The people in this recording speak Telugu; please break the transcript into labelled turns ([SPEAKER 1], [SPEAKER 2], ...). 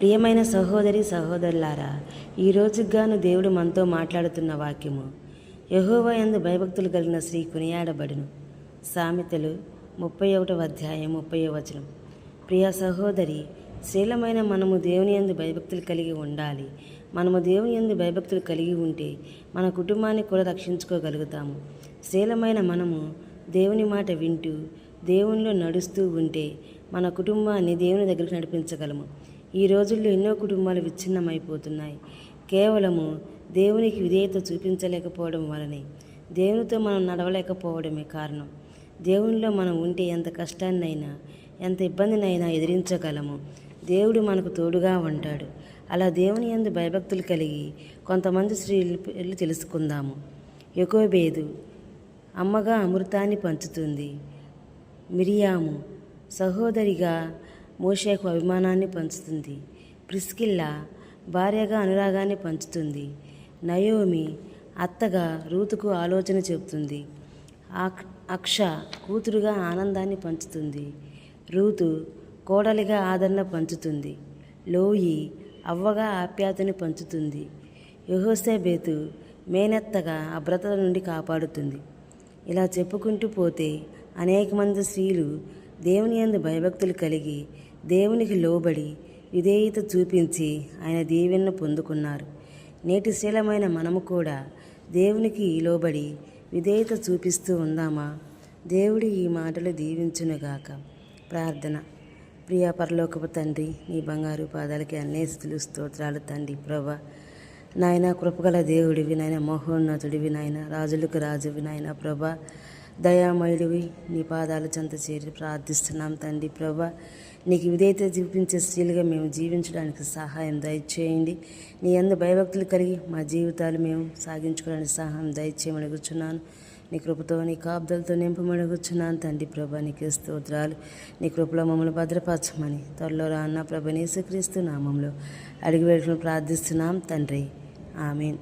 [SPEAKER 1] ప్రియమైన సహోదరి సహోదరులారా ఈ గాను దేవుడు మనతో మాట్లాడుతున్న వాక్యము. యహోవా యందు భయభక్తులు కలిగిన శ్రీ కొనియాడబడును. సామెతలు ముప్పై ఒకటవ అధ్యాయం ముప్పై వచనం. ప్రియ సహోదరి శీలమైన మనము దేవుని యందు భయభక్తులు కలిగి ఉండాలి. మనము దేవుని యందు భయభక్తులు కలిగి ఉంటే మన కుటుంబాన్ని కూడా రక్షించుకోగలుగుతాము. శీలమైన మనము దేవుని మాట వింటూ దేవునిలో నడుస్తూ ఉంటే మన కుటుంబాన్ని దేవుని దగ్గరికి నడిపించగలము. ఈ రోజుల్లో ఎన్నో కుటుంబాలు విచ్ఛిన్నమైపోతున్నాయి. కేవలము దేవునికి విధేయత చూపించలేకపోవడం వలనే దేవునితో మనం నడవలేకపోవడమే కారణం. దేవునిలో మనం ఉంటే ఎంత కష్టాన్నైనా ఎంత ఇబ్బందినైనా ఎదిరించగలము. దేవుడు మనకు తోడుగా ఉంటాడు. అలా దేవుని యందు భయభక్తులు కలిగి కొంతమంది స్త్రీలు పేర్లు తెలుసుకుందాము. యకోబేదు అమ్మగా అమృతాన్ని పంచుతుంది. మిరియాము సహోదరిగా మోషేకు అభిమానాన్ని పంచుతుంది. ప్రిస్కిల్లా భార్యగా అనురాగాన్ని పంచుతుంది. నయోమి అత్తగా రూతుకు ఆలోచన చెబుతుంది. అక్ష కూతురుగా ఆనందాన్ని పంచుతుంది. రూతు కోడలిగా ఆదరణ పంచుతుంది. లోయి అవ్వగా ఆప్యాతని పంచుతుంది. యహోసేబేతు మేనెత్తగా అభ్రతల నుండి కాపాడుతుంది. ఇలా చెప్పుకుంటూ పోతే అనేక మంది స్త్రీలు దేవుని యందు భయభక్తులు కలిగి దేవునికి లోబడి విధేయత చూపించి ఆయన దీవెనను పొందుకున్నారు. నేటి శీలమైన మనము కూడా దేవునికి లోబడి విధేయత చూపిస్తూ ఉందామా? దేవుడు ఈ మాటలు దీవించునుగాక. ప్రార్థన. ప్రియా పరలోకపు తండ్రి నీ బంగారు పాదాలకి అన్నేస్తులు స్తోత్రాలు తండ్రి ప్రభ. నాయన కృపగల దేవుడివి నాయన మహోన్నతుడివి నాయన రాజులకు రాజువి నాయన ప్రభా. దయామయుడివి నీ పాదాలు చెంత చేరి ప్రార్థిస్తున్నాం తండ్రి ప్రభా. నీకు విధేయత చూపించే స్త్రీలుగా మేము జీవించడానికి సహాయం దయచేయండి. నీ అందు భయభక్తులు కలిగి మా జీవితాలు మేము సాగించుకోవడానికి సహాయం దయచేయమని కూర్చున్నాను నీ కృపతో నీ కాపుదలతో నింపమని కూర్చున్నాను తండ్రి ప్రభా. నీకే స్తోత్రాలు. నీ కృపలో మమ్మల్ని భద్రపరచమని త్వరలో రాన్న ప్రభ నీసుక్రీస్తు నామంలో అడిగి వేడుకుని ప్రార్థిస్తున్నాం తండ్రి. ఆమెన్.